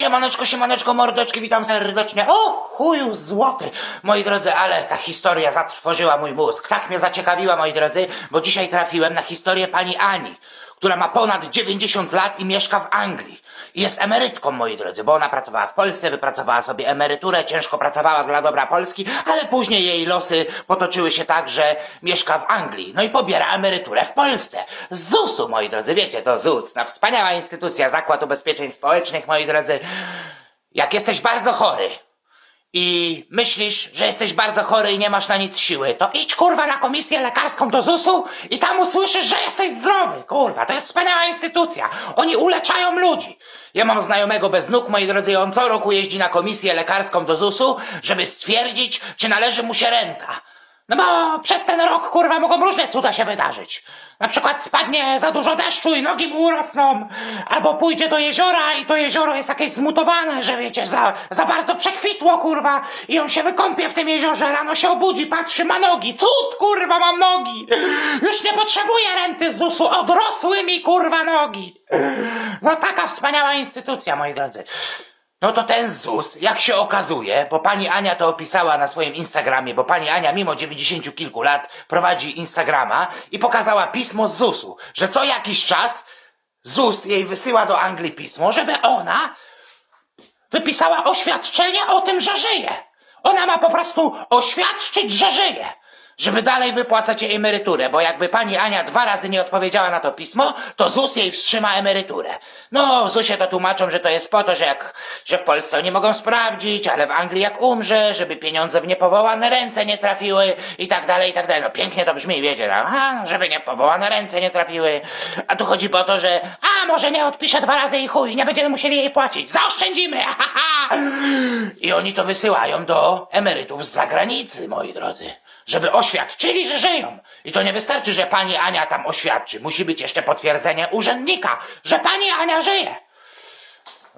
Siemaneczko, siemaneczko, mordeczki, witam serdecznie. O, chuju złoty. Moi drodzy, ale ta historia zatrwożyła mój mózg. Tak mnie zaciekawiła, moi drodzy, bo dzisiaj trafiłem na historię pani Ani, która ma ponad 90 lat i mieszka w Anglii. I jest emerytką, moi drodzy, bo ona pracowała w Polsce, wypracowała sobie emeryturę, ciężko pracowała dla dobra Polski, ale później jej losy potoczyły się tak, że mieszka w Anglii. No i pobiera emeryturę w Polsce. Z ZUS-u, moi drodzy, wiecie, to ZUS, ta wspaniała instytucja, Zakład Ubezpieczeń Społecznych, moi drodzy. Jak jesteś bardzo chory i myślisz, że jesteś bardzo chory i nie masz na nic siły, to idź kurwa na komisję lekarską do ZUS-u i tam usłyszysz, że jesteś zdrowy. Kurwa, to jest wspaniała instytucja. Oni uleczają ludzi. Ja mam znajomego bez nóg, moi drodzy, i on co roku jeździ na komisję lekarską do ZUS-u, żeby stwierdzić, czy należy mu się renta. No bo przez ten rok, kurwa, mogą różne cuda się wydarzyć. Na przykład spadnie za dużo deszczu i nogi mu urosną, albo pójdzie do jeziora i to jezioro jest jakieś zmutowane, że wiecie, za, za bardzo przekwitło, kurwa, i on się wykąpie w tym jeziorze, rano się obudzi, patrzy, ma nogi, cud, kurwa, mam nogi. Już nie potrzebuję renty z ZUS-u, odrosły mi, kurwa, nogi. No taka wspaniała instytucja, moi drodzy. No to ten ZUS, jak się okazuje, bo pani Ania to opisała na swoim Instagramie, bo pani Ania mimo 90 kilku lat prowadzi Instagrama i pokazała pismo z ZUS-u, że co jakiś czas ZUS jej wysyła do Anglii pismo, żeby ona wypisała oświadczenie o tym, że żyje. Ona ma po prostu oświadczyć, że żyje. Żeby dalej wypłacać jej emeryturę, bo jakby pani Ania dwa razy nie odpowiedziała na to pismo, to ZUS jej wstrzyma emeryturę. No, w ZUSie to tłumaczą, że to jest po to, że jak, że w Polsce oni mogą sprawdzić, ale w Anglii jak umrze, żeby pieniądze w niepowołane ręce nie trafiły i tak dalej, i tak dalej. No pięknie to brzmi, wiecie, no, aha, żeby niepowołane ręce nie trafiły. A tu chodzi po to, że a, może nie odpisze dwa razy i chuj, nie będziemy musieli jej płacić. Zaoszczędzimy, ha, ha, ha. I oni to wysyłają do emerytów z zagranicy, moi drodzy żeby oświadczyli, że żyją. I to nie wystarczy, że pani Ania tam oświadczy. Musi być jeszcze potwierdzenie urzędnika, że pani Ania żyje.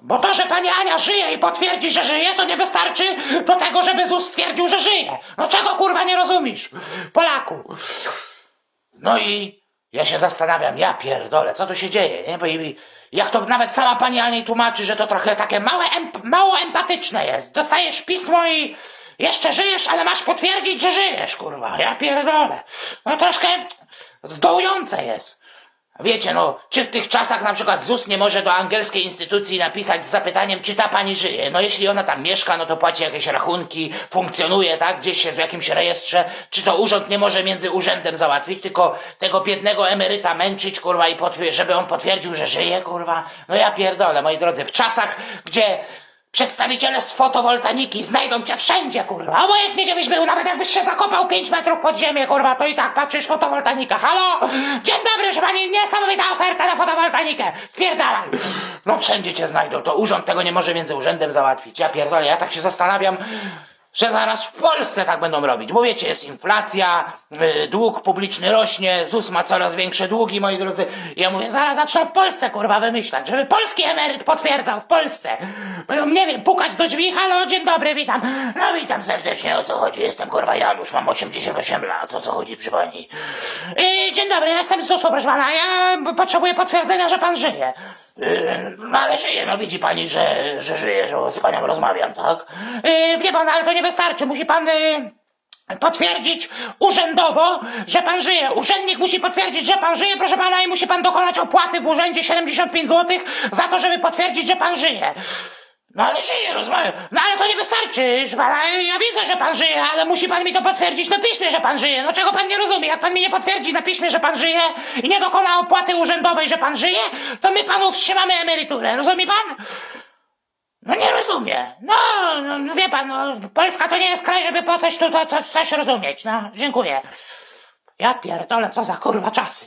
Bo to, że pani Ania żyje i potwierdzi, że żyje, to nie wystarczy do tego, żeby ZUS stwierdził, że żyje. No czego kurwa nie rozumiesz, Polaku? No i ja się zastanawiam, ja pierdolę, co tu się dzieje, nie? Bo i, jak to nawet sama pani Ani tłumaczy, że to trochę takie małe, emp- mało empatyczne jest. Dostajesz pismo i jeszcze żyjesz, ale masz potwierdzić, że żyjesz, kurwa. Ja pierdolę. No troszkę zdołujące jest. Wiecie, no, czy w tych czasach na przykład ZUS nie może do angielskiej instytucji napisać z zapytaniem, czy ta pani żyje? No jeśli ona tam mieszka, no to płaci jakieś rachunki, funkcjonuje, tak, gdzieś jest w jakimś rejestrze, czy to urząd nie może między urzędem załatwić, tylko tego biednego emeryta męczyć, kurwa, i żeby on potwierdził, że żyje, kurwa? No ja pierdolę, moi drodzy, w czasach, gdzie Przedstawiciele z fotowoltaniki znajdą cię wszędzie, kurwa. Obojętnie gdzie byś był, nawet jakbyś się zakopał 5 metrów pod ziemię, kurwa, to i tak patrzysz fotowoltanika. Halo? Dzień dobry, proszę pani, niesamowita oferta na fotowoltanikę. Spierdalaj. No wszędzie cię znajdą, to urząd tego nie może między urzędem załatwić. Ja pierdolę, ja tak się zastanawiam, że zaraz w Polsce tak będą robić. Bo wiecie, jest inflacja, yy, dług publiczny rośnie, ZUS ma coraz większe długi, moi drodzy. Ja mówię, zaraz zaczną w Polsce, kurwa, wymyślać, żeby polski emeryt potwierdzał w Polsce. Nie wiem, pukać do drzwi, halo, dzień dobry, witam. No witam serdecznie, o co chodzi? Jestem, kurwa, Janusz, mam 88 lat, o co chodzi przy pani? Dzień dobry, ja jestem z ZUS-u, proszę pana, ja potrzebuję potwierdzenia, że pan żyje. Yy, No ale żyje, no widzi pani, że, że żyje, że z panią rozmawiam, tak? Yy, wie pan, ale to nie wystarczy, musi pan... Yy potwierdzić urzędowo, że pan żyje. Urzędnik musi potwierdzić, że pan żyje, proszę pana, i musi pan dokonać opłaty w urzędzie 75 zł za to, żeby potwierdzić, że pan żyje. No ale żyje, rozmawiam. No ale to nie wystarczy, pana. Ja widzę, że pan żyje, ale musi pan mi to potwierdzić na piśmie, że pan żyje. No czego pan nie rozumie? Jak pan mi nie potwierdzi na piśmie, że pan żyje i nie dokona opłaty urzędowej, że pan żyje, to my panu wstrzymamy emeryturę. Rozumie pan? No nie rozumie. No, no, no wie pan, no, Polska to nie jest kraj, żeby po coś tu to, coś, coś rozumieć. No, dziękuję. Ja pierdolę, co za kurwa czasy.